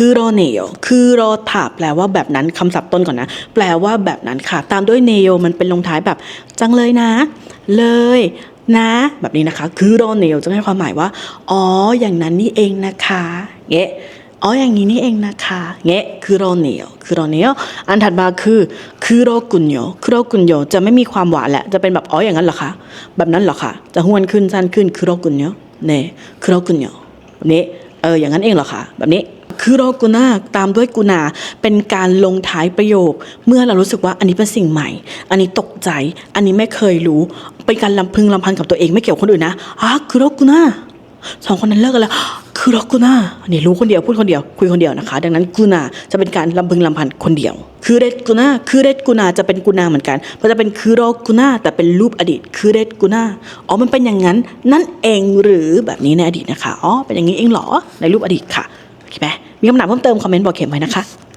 คือรอเนโยคือรอถาแปลว่าแบบนั้นคำศัพท์ต้นก่อนนะ แปลว่าแบบนั้นค่ะ ตามด้วยเนโยมันเป็นลงท้ายแบบ จังเลยนะ เลยนะ แบบนี้นะคะ คือรอเนโยจะให้ความหมายว่า อ๋อ อย่างนั้นนี่เองนะคะเงี้ยอ๋ออย่างนี้นี่เองนะคะเงี้ยคือรอเนโยคือรอเนโยอันถัดมาคือคือรอกุญโยคือรอกุญโยจะไม่มีความหวานแหละจะเป็นแบบอ๋ออย่างนั้นเหรอคะแบบนั้นเหรอคะจะห้วนขึ้นสั้นขึ้นคือรอกุญโยเน่คือรอกุญโยแบบนี้เอออย่างนั้นเองเหรอคะแบบนี้ คือรกุนาตามด้วยกุนาเป็นการลงท้ายประโยค เมื่อเรารู้สึกว่าอันนี้เป็นสิ่งใหม่ อันนี้ตกใจ อันนี้ไม่เคยรู้ เป็นการลำพึงลำพันกับตัวเองไม่เกี่ยวคนอื่นนะอะคือรกุนาสองคนนั้นเลิกกันแล้วคือรอกุนานี่รู้คนเดียวพูดคนเดียวคุยคนเดียวนะคะ ดังนั้นกุนาจะเป็นการลำพึงลำพันคนเดียว คือเรตกุนาคือเรตกุนาจะเป็นกุนาเหมือนกันเพราะจะเป็นคือรอกุนาแต่เป็นรูปอดีต คือเรตกุนาอ๋อมันเป็นอย่างนั้น นั่นเองหรือแบบนี้ในอดีตนะคะอ๋อเป็นอย่างนี้เองเหรอในรูปอดีตค่ะโอเคไหม มีคำถามเพิ่มเติมคอมเมนต์บอกเข็มไว้นะคะ